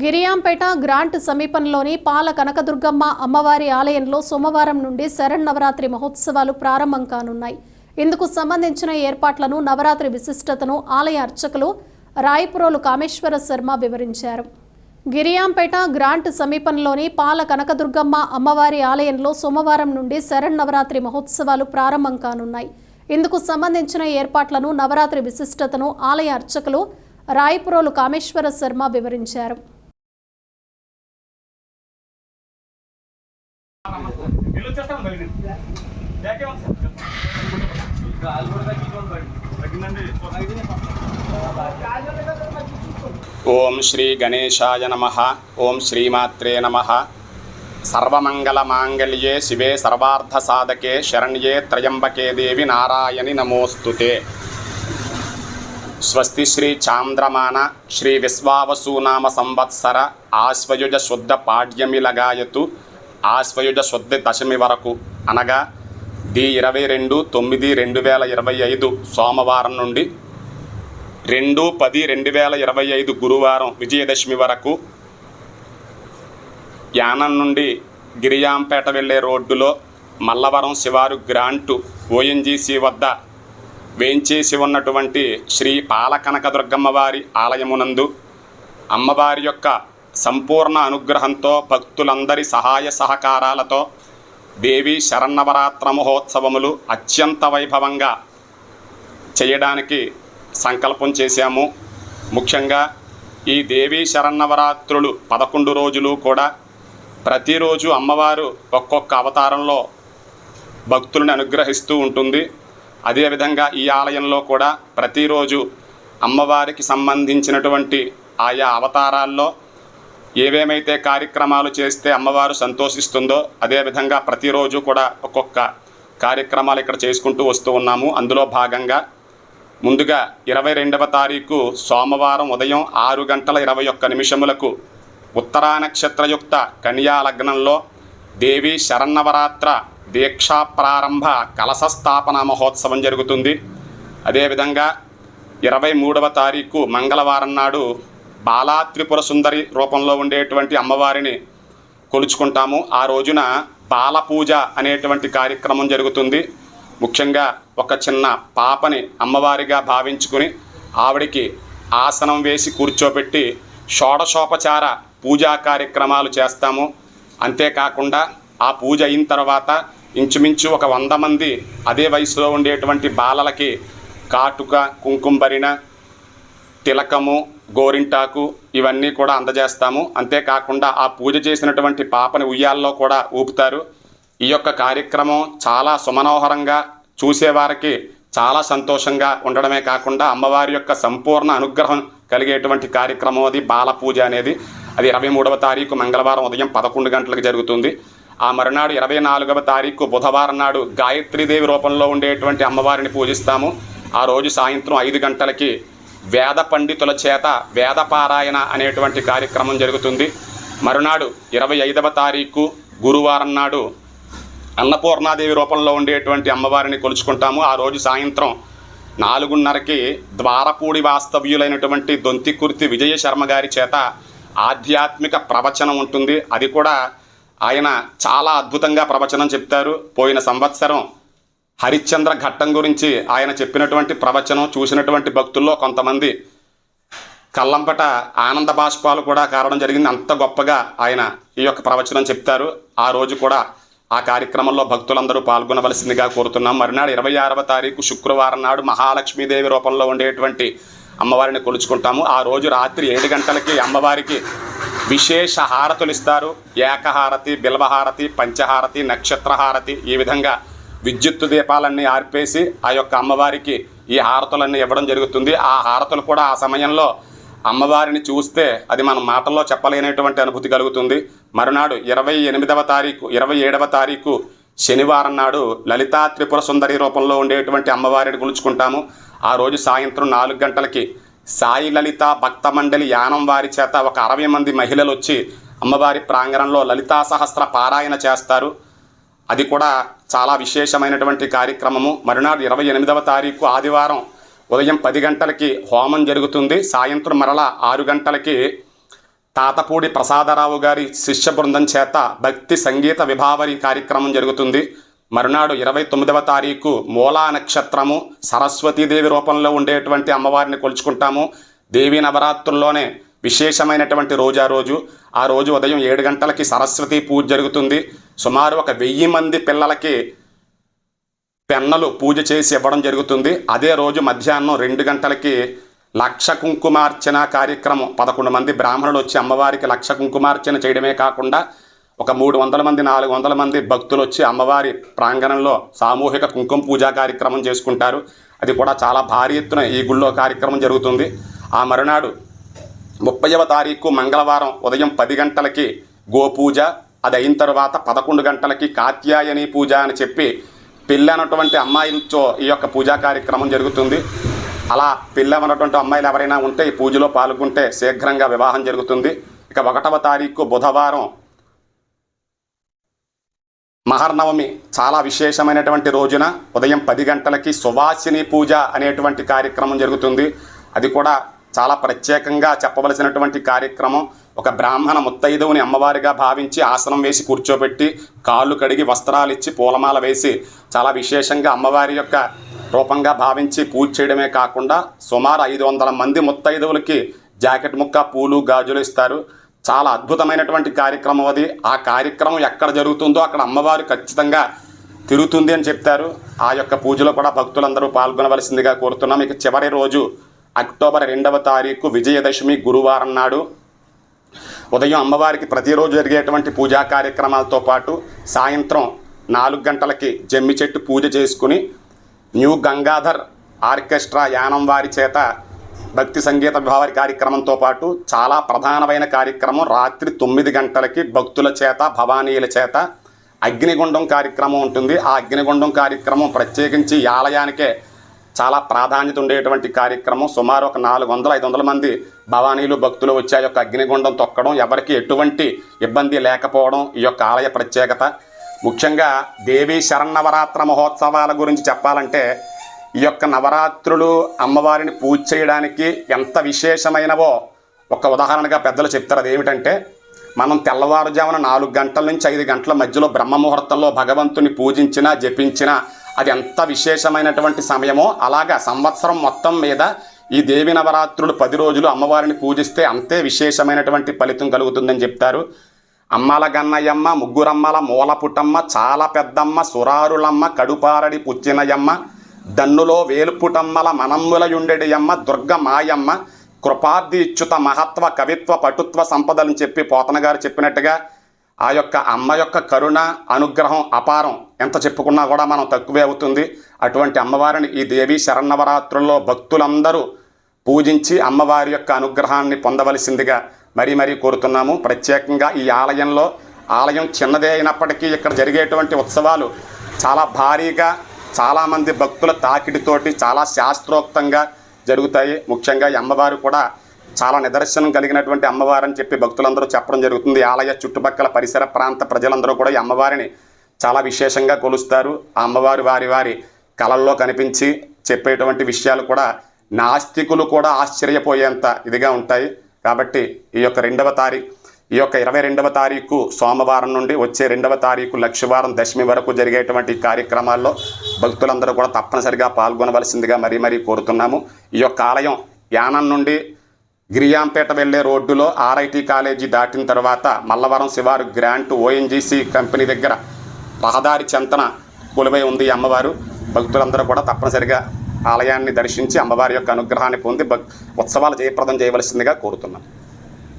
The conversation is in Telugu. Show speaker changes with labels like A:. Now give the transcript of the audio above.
A: గిరియాంపేట గ్రాంట్ సమీపంలోని పాల కనకదుర్గమ్మ అమ్మవారి ఆలయంలో సోమవారం నుండి శరన్నవరాత్రి మహోత్సవాలు ప్రారంభం కానున్నాయి. ఇందుకు సంబంధించిన ఏర్పాట్లను నవరాత్రి విశిష్టతను ఆలయ అర్చకులు రాయపురోలు కామేశ్వర శర్మ వివరించారు. గిరియాంపేట గ్రాంట్ సమీపంలోని పాల కనకదుర్గమ్మ అమ్మవారి ఆలయంలో సోమవారం నుండి శరన్నవరాత్రి మహోత్సవాలు ప్రారంభం కానున్నాయి. ఇందుకు సంబంధించిన ఏర్పాట్లను నవరాత్రి విశిష్టతను ఆలయ అర్చకులు రాయపురోలు కామేశ్వర శర్మ వివరించారు.
B: ఓం శ్రీ గణేశాయ నమ. ఓం శ్రీమాత్రే నమ. సర్వమంగళమాంగళ్యే శివే సర్వార్థసాధకే శరణ్యే త్రయంబకే దేవి నారాయణి నమోస్తుతే. స్వస్తి శ్రీ చాంద్రమాన శ్రీ విశ్వావసూనామ సంవత్సర ఆశ్వయుజ శుద్ధ పాడ్యమిలగాయతు ఆశ్వయుజ శుద్ధి దశమి వరకు అనగా ది ఇరవై రెండు తొమ్మిది రెండు వేల ఇరవై ఐదు సోమవారం నుండి రెండు పది రెండు వేల ఇరవై ఐదు గురువారం విజయదశమి వరకు యానం నుండి గిరియాంపేట వెళ్ళే రోడ్డులో మల్లవరం శివారు గ్రాంటు ఓఎన్జీసీ వద్ద వేంచేసి ఉన్నటువంటి శ్రీ పాలకనకదుర్గమ్మవారి ఆలయమునందు అమ్మవారి యొక్క సంపూర్ణ అనుగ్రహంతో భక్తులందరి సహాయ సహకారాలతో దేవి శరన్నవరాత్ర మహోత్సవములు అత్యంత వైభవంగా చేయడానికి సంకల్పం చేశాము. ముఖ్యంగా ఈ దేవీ శరన్నవరాత్రులు పదకొండు రోజులు కూడా ప్రతిరోజు అమ్మవారు ఒక్కొక్క అవతారంలో భక్తులను అనుగ్రహిస్తూ ఉంటుంది. అదేవిధంగా ఈ ఆలయంలో కూడా ప్రతిరోజు అమ్మవారికి సంబంధించినటువంటి ఆయా అవతారాల్లో ఏవేమైతే కార్యక్రమాలు చేస్తే అమ్మవారు సంతోషిస్తుందో అదేవిధంగా ప్రతిరోజు కూడా ఒక్కొక్క కార్యక్రమాలు ఇక్కడ చేసుకుంటూ వస్తూ ఉన్నాము. అందులో భాగంగా ముందుగా ఇరవై రెండవ తారీఖు సోమవారం ఉదయం ఆరు గంటల ఇరవై ఒక్క నిమిషములకు ఉత్తరా నక్షత్రయుక్త కన్యా లగ్నంలో దేవి శరన్నవరాత్ర దీక్షా ప్రారంభ కలశ స్థాపన మహోత్సవం జరుగుతుంది. అదేవిధంగా ఇరవై మూడవ తారీఖు మంగళవారం నాడు బాలా త్రిపుర సుందరి రూపంలో ఉండేటువంటి అమ్మవారిని కొలుచుకుంటాము. ఆ రోజున బాల పూజ అనేటువంటి కార్యక్రమం జరుగుతుంది. ముఖ్యంగా ఒక చిన్న పాపని అమ్మవారిగా భావించుకుని ఆవిడికి ఆసనం వేసి కూర్చోబెట్టి షోడశోపచార పూజా కార్యక్రమాలు చేస్తాము. అంతేకాకుండా ఆ పూజ అయిన తర్వాత ఇంచుమించు ఒక వంద మంది అదే వయసులో ఉండేటువంటి బాలలకి కాటుక కుంకుంబరిన తిలకము గోరింటాకు ఇవన్నీ కూడా అందజేస్తాము. అంతేకాకుండా ఆ పూజ చేసినటువంటి పాపని ఉయ్యాల్లో కూడా ఊపుతారు. ఈ యొక్క కార్యక్రమం చాలా సుమనోహరంగా చూసేవారికి చాలా సంతోషంగా ఉండడమే కాకుండా అమ్మవారి యొక్క సంపూర్ణ అనుగ్రహం కలిగేటువంటి కార్యక్రమం అది. బాల పూజ అనేది అది ఇరవై మూడవ తారీఖు మంగళవారం ఉదయం పదకొండు గంటలకు జరుగుతుంది. ఆ మరునాడు ఇరవై నాలుగవ తారీఖు బుధవారం నాడు గాయత్రీదేవి రూపంలో ఉండేటువంటి అమ్మవారిని పూజిస్తాము. ఆ రోజు సాయంత్రం ఐదు గంటలకి వేద పండితుల చేత వేదపారాయణ అనేటువంటి కార్యక్రమం జరుగుతుంది. మరునాడు ఇరవై ఐదవ తారీఖు గురువారం నాడు అన్నపూర్ణాదేవి రూపంలో ఉండేటువంటి అమ్మవారిని కొలుచుకుంటాము. ఆ రోజు సాయంత్రం నాలుగున్నరకి ద్వారపూడి వాస్తవ్యులైనటువంటి దొంతికుర్తి విజయ శర్మ గారి చేత ఆధ్యాత్మిక ప్రవచనం ఉంటుంది. అది కూడా ఆయన చాలా అద్భుతంగా ప్రవచనం చెప్తారు. పోయిన సంవత్సరం హరిశ్చంద్ర ఘట్టం గురించి ఆయన చెప్పినటువంటి ప్రవచనం చూసినటువంటి భక్తుల్లో కొంతమంది కల్లంపట ఆనంద బాష్పాలు కూడా కారడం జరిగింది. అంత గొప్పగా ఆయన ఈ యొక్క ప్రవచనం చెప్తారు. ఆ రోజు కూడా ఆ కార్యక్రమంలో భక్తులందరూ పాల్గొనవలసిందిగా కోరుతున్నాం. మరునాడు ఇరవై ఆరవ తారీఖు శుక్రవారం నాడు మహాలక్ష్మీదేవి రూపంలో ఉండేటువంటి అమ్మవారిని కొలుచుకుంటాము. ఆ రోజు రాత్రి ఏడు గంటలకి అమ్మవారికి విశేష హారతులు ఇస్తారు. ఏకహారతి బిల్వహారతి పంచహారతి నక్షత్రహారతి ఈ విధంగా విద్యుత్తు దీపాలన్నీ ఆర్పేసి ఆ యొక్క అమ్మవారికి ఈ హారతులన్నీ ఇవ్వడం జరుగుతుంది. ఆ హారతులు కూడా ఆ సమయంలో అమ్మవారిని చూస్తే అది మనం మాటల్లో చెప్పలేనటువంటి అనుభూతి కలుగుతుంది. మరునాడు ఇరవై ఎనిమిదవ తారీఖు ఇరవై ఏడవ తారీఖు శనివారం నాడు లలితా త్రిపుర సుందరి రూపంలో ఉండేటువంటి అమ్మవారిని గులుచుకుంటాము. ఆ రోజు సాయంత్రం నాలుగు గంటలకి సాయి లలిత భక్త మండలి యానం వారి చేత ఒక అరవై మంది మహిళలు వచ్చి అమ్మవారి ప్రాంగణంలో లలితా సహస్ర పారాయణ చేస్తారు. అది కూడా చాలా విశేషమైనటువంటి కార్యక్రమము. మరునాడు ఇరవై ఎనిమిదవ తారీఖు ఆదివారం ఉదయం పది గంటలకి హోమం జరుగుతుంది. సాయంత్రం మరలా ఆరు గంటలకి తాతపూడి ప్రసాదరావు గారి శిష్య బృందం చేత భక్తి సంగీత విభావరి కార్యక్రమం జరుగుతుంది. మరునాడు ఇరవై తొమ్మిదవ తారీఖు మూలా నక్షత్రము. సరస్వతీదేవి రూపంలో ఉండేటువంటి అమ్మవారిని కొలుచుకుంటాము. దేవి నవరాత్రుల్లోనే విశేషమైనటువంటి రోజు ఆ రోజు. ఆ రోజు ఉదయం ఏడు గంటలకి సరస్వతి పూజ జరుగుతుంది. సుమారు ఒక వెయ్యి మంది పిల్లలకి పెన్నలు పూజ చేసి ఇవ్వడం జరుగుతుంది. అదే రోజు మధ్యాహ్నం రెండు గంటలకి లక్ష కుంకుమార్చన కార్యక్రమం. పదకొండు మంది బ్రాహ్మణులు వచ్చి అమ్మవారికి లక్ష కుంకుమార్చన చేయడమే కాకుండా ఒక మూడు వందల మంది నాలుగు వందల మంది భక్తులు వచ్చి అమ్మవారి ప్రాంగణంలో సామూహిక కుంకుమ పూజా కార్యక్రమం చేసుకుంటారు. అది కూడా చాలా భారీ ఎత్తున ఈ గుళ్ళో కార్యక్రమం జరుగుతుంది. ఆ మరునాడు ముప్పైవ తారీఖు మంగళవారం ఉదయం పది గంటలకి గోపూజ అది అయిన తర్వాత పదకొండు గంటలకి కాత్యాయని పూజ అని చెప్పి పెళ్ళి అన్నటువంటి అమ్మాయిలతో ఈ యొక్క పూజా కార్యక్రమం జరుగుతుంది. అలా పెళ్ళి అన్నటువంటి అమ్మాయిలు ఎవరైనా ఉంటే ఈ పూజలో పాల్గొంటే శీఘ్రంగా వివాహం జరుగుతుంది. ఇక ఒకటవ తారీఖు బుధవారం మహర్నవమి చాలా విశేషమైనటువంటి రోజున ఉదయం పది గంటలకి సువాసిని పూజ అనేటువంటి కార్యక్రమం జరుగుతుంది. అది కూడా చాలా ప్రత్యేకంగా చెప్పవలసినటువంటి కార్యక్రమం. ఒక బ్రాహ్మణ ముత్తైదువుని అమ్మవారిగా భావించి ఆసనం వేసి కూర్చోబెట్టి కాళ్ళు కడిగి వస్త్రాలు ఇచ్చి పూలమాల వేసి చాలా విశేషంగా అమ్మవారి యొక్క రూపంగా భావించి పూజ చేయడమే కాకుండా సుమారు ఐదు వందల మంది ముత్తైదువులకి జాకెట్ ముక్క పూలు గాజులు ఇస్తారు. చాలా అద్భుతమైనటువంటి కార్యక్రమం అది. ఆ కార్యక్రమం ఎక్కడ జరుగుతుందో అక్కడ అమ్మవారు ఖచ్చితంగా తిరుగుతుంది అని చెప్తారు. ఆ యొక్క పూజలో కూడా భక్తులందరూ పాల్గొనవలసిందిగా కోరుతున్నాం. ఇక చివరి రోజు అక్టోబర్ రెండవ తారీఖు విజయదశమి గురువారం నాడు ఉదయం అమ్మవారికి ప్రతిరోజు జరిగేటువంటి పూజా కార్యక్రమాలతో పాటు సాయంత్రం నాలుగు గంటలకి జమ్మి చెట్టు పూజ చేసుకుని న్యూ గంగాధర్ ఆర్కెస్ట్రా యానం వారి చేత భక్తి సంగీత విభావరి కార్యక్రమంతో పాటు చాలా ప్రధానమైన కార్యక్రమం రాత్రి తొమ్మిది గంటలకి భక్తుల చేత భవానీయుల చేత అగ్నిగుండం కార్యక్రమం ఉంటుంది. ఆ అగ్నిగుండం కార్యక్రమం ప్రత్యేకించి ఆలయానికే చాలా ప్రాధాన్యత ఉండేటువంటి కార్యక్రమం. సుమారు ఒక నాలుగు వందల ఐదు వందల మంది భవానీలు భక్తులు వచ్చి ఆ యొక్క అగ్నిగుండం తొక్కడం ఎవరికి ఎటువంటి ఇబ్బంది లేకపోవడం ఈ యొక్క ఆలయ ప్రత్యేకత. ముఖ్యంగా దేవీ శరణవరాత్ర మహోత్సవాల గురించి చెప్పాలంటే ఈ యొక్క నవరాత్రులు అమ్మవారిని పూజ చేయడానికి ఎంత విశేషమైనవో ఒక ఉదాహరణగా పెద్దలు చెప్తారు. అదేమిటంటే మనం తెల్లవారుజామున నాలుగు గంటల నుంచి ఐదు గంటల మధ్యలో బ్రహ్మ ముహూర్తంలో భగవంతుని పూజించినా జపించినా అది ఎంత విశేషమైనటువంటి సమయమో అలాగా సంవత్సరం మొత్తం మీద ఈ దేవి నవరాత్రులు పది రోజులు అమ్మవారిని పూజిస్తే అంతే విశేషమైనటువంటి ఫలితం కలుగుతుందని చెప్తారు. అమ్మల గన్నయ్యమ్మ ముగ్గురమ్మల మూలపుటమ్మ చాలా పెద్దమ్మ సురారులమ్మ కడుపారడి పుచ్చినయమ్మ దన్నులో వేలుపుటమ్మల మనమ్ములయుండెడియమ్మ దుర్గ మాయమ్మ కృపాబ్ది ఇచ్యుత మహత్వ కవిత్వ పటుత్వ సంపదలను చెప్పి పోతన గారు చెప్పినట్టుగా ఆ యొక్క అమ్మ యొక్క కరుణ అనుగ్రహం అపారం ఎంత చెప్పుకున్నా కూడా మనం తక్కువే అవుతుంది. అటువంటి అమ్మవారిని ఈ దేవీ శరన్నవరాత్రుల్లో భక్తులందరూ పూజించి అమ్మవారి యొక్క అనుగ్రహాన్ని పొందవలసిందిగా మరీ మరీ కోరుతున్నాము. ప్రత్యేకంగా ఈ ఆలయంలో ఆలయం చిన్నదే అయినప్పటికీ ఇక్కడ జరిగేటువంటి ఉత్సవాలు చాలా భారీగా చాలామంది భక్తుల తాకిడితోటి చాలా శాస్త్రోక్తంగా జరుగుతాయి. ముఖ్యంగా ఈ అమ్మవారు కూడా చాలా నిదర్శనం కలిగినటువంటి అమ్మవారని చెప్పి భక్తులందరూ చెప్పడం జరుగుతుంది. ఆలయ చుట్టుపక్కల పరిసర ప్రాంత ప్రజలందరూ కూడా ఈ అమ్మవారిని చాలా విశేషంగా కొలుస్తారు. ఆ అమ్మవారు వారి వారి కళల్లో కనిపించి చెప్పేటువంటి విషయాలు కూడా నాస్తికులు కూడా ఆశ్చర్యపోయేంత ఇదిగా ఉంటాయి. కాబట్టి ఈ యొక్క రెండవ తారీఖు ఈ యొక్క ఇరవై రెండవ తారీఖు సోమవారం నుండి వచ్చే రెండవ తారీఖు లక్షవారం దశమి వరకు జరిగేటువంటి కార్యక్రమాల్లో భక్తులందరూ కూడా తప్పనిసరిగా పాల్గొనవలసిందిగా మరీ మరీ కోరుతున్నాము. ఈ యొక్క ఆలయం యానం నుండి గిరియాంపేట వెళ్ళే రోడ్డులో ఆర్ఐటి కాలేజీ దాటిన తర్వాత మల్లవరం శివారు గ్రాంట్ ఓఎన్జీసీ కంపెనీ దగ్గర రహదారి చెంతన కొలువై ఉంది అమ్మవారు. భక్తులందరూ కూడా తప్పనిసరిగా ఆలయాన్ని దర్శించి అమ్మవారి యొక్క అనుగ్రహాన్ని పొంది భక్ ఉత్సవాలు జయప్రదం చేయవలసిందిగా కోరుతున్నాను